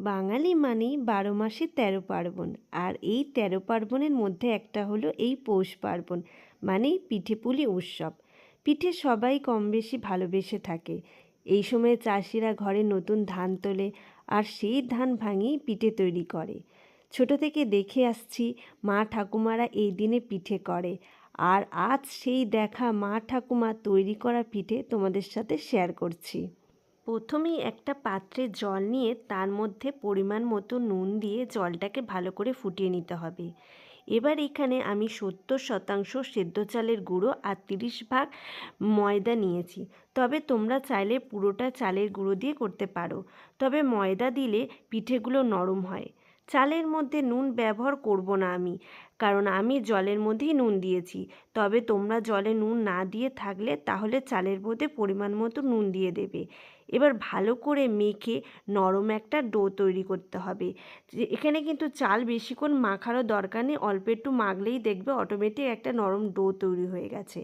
বাঙালি মানেই বারো মাসে তেরো পার্বণ। আর এই তেরো পার্বণের মধ্যে একটা হলো এই পৌষ পার্বণ, মানেই পিঠেপুলি উৎসব। পিঠে সবাই কম বেশি ভালোবেসে থাকে। এই সময় চাষিরা ঘরে নতুন ধান তোলে আর সেই ধান ভাঙিয়ে পিঠে তৈরি করে। ছোট থেকে দেখে আসছি মা ঠাকুমারা এই দিনে পিঠে করে। আর আজ সেই দেখা মা ঠাকুমা তৈরি করা পিঠে তোমাদের সাথে শেয়ার করছি। প্রথমেই একটা পাত্রে জল নিয়ে তার মধ্যে পরিমাণ মতো নুন দিয়ে জলটাকে ভালো করে ফুটিয়ে নিতে হবে। এবার এখানে আমি সত্তর শতাংশ সেদ্ধ চালের গুঁড়ো আর তিরিশ ভাগ ময়দা নিয়েছি। তবে তোমরা চাইলে পুরোটা চালের গুঁড়ো দিয়ে করতে পারো। তবে ময়দা দিলে পিঠেগুলো নরম হয়। চালের মধ্যে নুন ব্যবহার করব না আমি, কারণ আমি জলের মধ্যেই নুন দিয়েছি। তবে তোমরা জলে নুন না দিয়ে থাকলে তাহলে চালের মধ্যে পরিমাণ মতো নুন দিয়ে দেবে। এবার ভালো করে মেখে নরম একটা ডো তৈরি করতে হবে। এখানে কিন্তু চাল বেশিক্ষণ মাখারও দরকার নেই, অল্প একটু মাখলেই দেখবে অটোমেটিক একটা নরম ডো তৈরি হয়ে গেছে।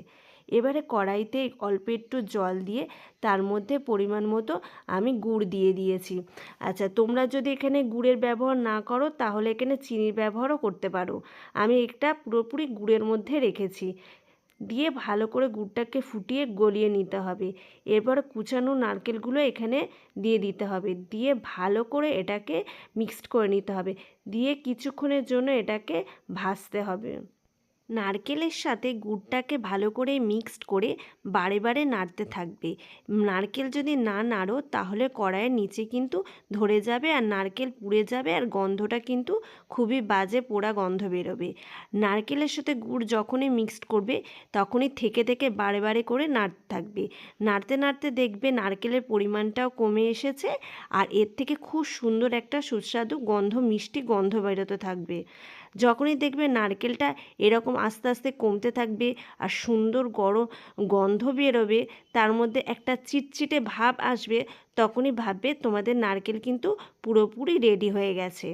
এবারে কড়াইতে অল্প একটু জল দিয়ে তার মধ্যে পরিমাণ মতো আমি গুড় দিয়ে দিয়েছি। আচ্ছা তোমরা যদি এখানে গুড়ের ব্যবহার না করো, তাহলে এখানে চিনির ব্যবহারও করতে পারো। আমি একটা পুরোপুরি গুড়ের মধ্যে রেখেছি। দিয়ে ভালো করে গুড়টাকে ফুটিয়ে গলিয়ে নিতে হবে। এরপর কুচানো নারকেলগুলো এখানে দিয়ে দিতে হবে। দিয়ে ভালো করে এটাকে মিক্সড করে নিতে হবে। দিয়ে কিছুক্ষণের জন্য এটাকে ভাজতে হবে। নারকেলের সাথে গুড়টাকে ভালো করে মিক্সড করে বারে বারে নাড়তে থাকবে। নারকেল যদি না নাড়ো, তাহলে কড়াইয়ের নিচে কিন্তু ধরে যাবে আর নারকেল পুড়ে যাবে আর গন্ধটা কিন্তু খুবই বাজে পোড়া গন্ধ বেরোবে। নারকেলের সাথে গুড় যখনই মিক্সড করবে, তখনই থেকে থেকে বারে বারে করে নাড়তে থাকবে। নাড়তে নাড়তে দেখবে নারকেলের পরিমাণটাও কমে এসেছে আর এর থেকে খুব সুন্দর একটা সুস্বাদু গন্ধ, মিষ্টি গন্ধ বেরোতে থাকবে। যখনই দেখবে নারকেলটা এরকম আস্তে আস্তে কমতে থাকবে আর সুন্দর গরম গন্ধ বেরোবে, তার মধ্যে একটা চিটচিটে ভাব আসবে, তখনই ভাববে তোমাদের নারকেল কিন্তু পুরোপুরি রেডি হয়ে গেছে।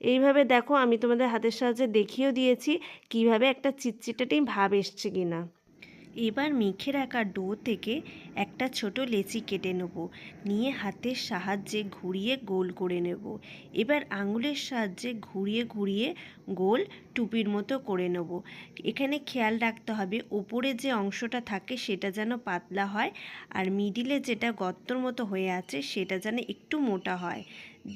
এইভাবে দেখো আমি তোমাদের হাতের সাহায্যে দেখিয়েও দিয়েছি কীভাবে একটা চিটচিটাটি ভাব এসছে কিনা। এবার মেখে রাখা ডো থেকে একটা ছোট লেচি কেটে নেব। নিয়ে হাতের সাহায্যে ঘুরিয়ে গোল করে নেব। এবার আঙুলের সাহায্যে ঘুরিয়ে ঘুরিয়ে গোল টুপির মতো করে নেব। এখানে খেয়াল রাখতে হবে, ওপরে যে অংশটা থাকে সেটা যেন পাতলা হয় আর মিডিলে যেটা গর্তর মতো হয়ে আছে সেটা যেন একটু মোটা হয়।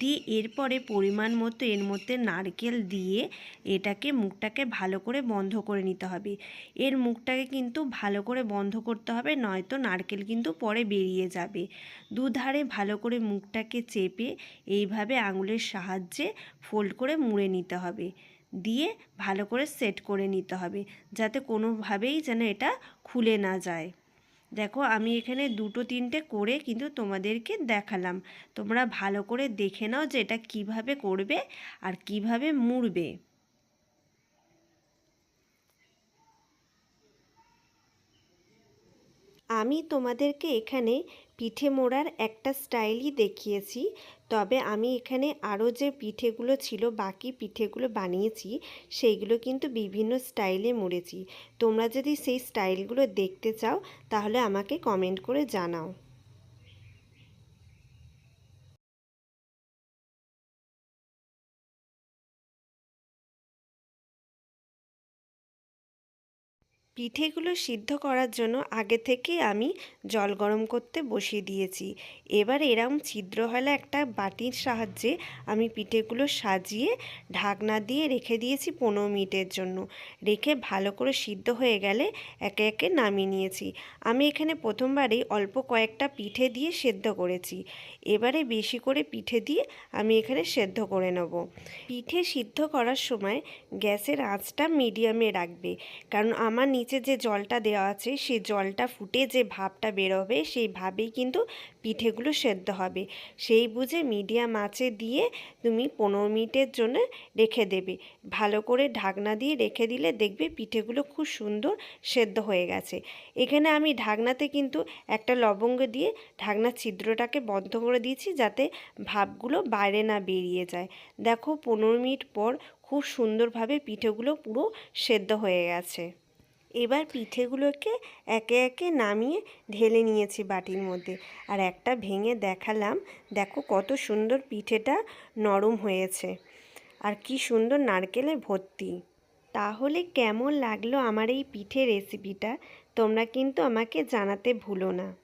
দিয়ে এরপরে পরিমাণ মতো এর মধ্যে নারকেল দিয়ে এটাকে মুখটাকে ভালো করে বন্ধ করে নিতে হবে। এর মুখটাকে কিন্তু ভালো করে বন্ধ করতে হবে, নয়তো নারকেল কিন্তু পরে বেরিয়ে যাবে। দুধারে ভালো করে মুখটাকে চেপে এইভাবে আঙুলের সাহায্যে ফোল্ড করে মুড়ে নিতে হবে। দিয়ে ভালো করে সেট করে নিতে হবে, যাতে কোনোভাবেই যেন এটা খুলে না যায়। দেখো, আমি এখানে দুটো তিনটে করে কিন্তু তোমাদেরকে দেখালাম। তোমরা ভালো করে দেখে নাও যে এটা কীভাবে করবে আর কীভাবে মুড়বে। আমি তোমাদেরকে এখানে পিঠে মোড়ার একটা স্টাইলই দেখিয়েছি। তবে আমি এখানে আরও যে পিঠেগুলো ছিল, বাকি পিঠেগুলো বানিয়েছি, সেইগুলো কিন্তু বিভিন্ন স্টাইলে মুড়েছি। তোমরা যদি সেই স্টাইলগুলো দেখতে চাও, তাহলে আমাকে কমেন্ট করে জানাও। পিঠেগুলো সিদ্ধ করার জন্য আগে থেকে আমি জল গরম করতে বসিয়ে দিয়েছি। এবার এরম ছিদ্র হলে একটা বাটির সাহায্যে আমি পিঠেগুলো সাজিয়ে ঢাকনা দিয়ে রেখে দিয়েছি পনেরো মিনিটের জন্য। রেখে ভালো করে সিদ্ধ হয়ে গেলে একে একে নামিয়ে নিয়েছি। আমি এখানে প্রথমবারেই অল্প কয়েকটা পিঠে দিয়ে সেদ্ধ করেছি। এবারে বেশি করে পিঠে দিয়ে আমি এখানে সেদ্ধ করে নেব। পিঠে সিদ্ধ করার সময় গ্যাসের আঁচটা মিডিয়ামে রাখবে। কারণ আমার নিচে যে জলটা দেওয়া আছে, সেই জলটা ফুটে যে ভাবটা বেরোবে, সেই ভাবেই কিন্তু পিঠেগুলো সেদ্ধ হবে। সেই বুঝে মিডিয়াম আঁচে দিয়ে তুমি পনেরো মিনিটের জন্য রেখে দেবে। ভালো করে ঢাকনা দিয়ে রেখে দিলে দেখবে পিঠেগুলো খুব সুন্দর সেদ্ধ হয়ে গেছে। এখানে আমি ঢাকনাতে কিন্তু একটা লবঙ্গ দিয়ে ঢাকনার ছিদ্রটাকে বন্ধ করে দিয়েছি যাতে ভাবগুলো বাইরে না বেরিয়ে যায়। দেখো, পনেরো মিনিট পর খুব সুন্দরভাবে পিঠেগুলো পুরো সেদ্ধ হয়ে গেছে। এবার পিঠেগুলোকে একে একে নামিয়ে ঢেলে নিয়েছি বাটির মধ্যে। আর একটা ভেঙে দেখালাম, দেখো কত সুন্দর পিঠেটা নরম হয়েছে। আর কি সুন্দর নারকেলে ভর্তি। তাহলে কেমন লাগল আমার এই পিঠে রেসিপিটা তোমরা কিন্তু আমাকে জানাতে ভুলো না।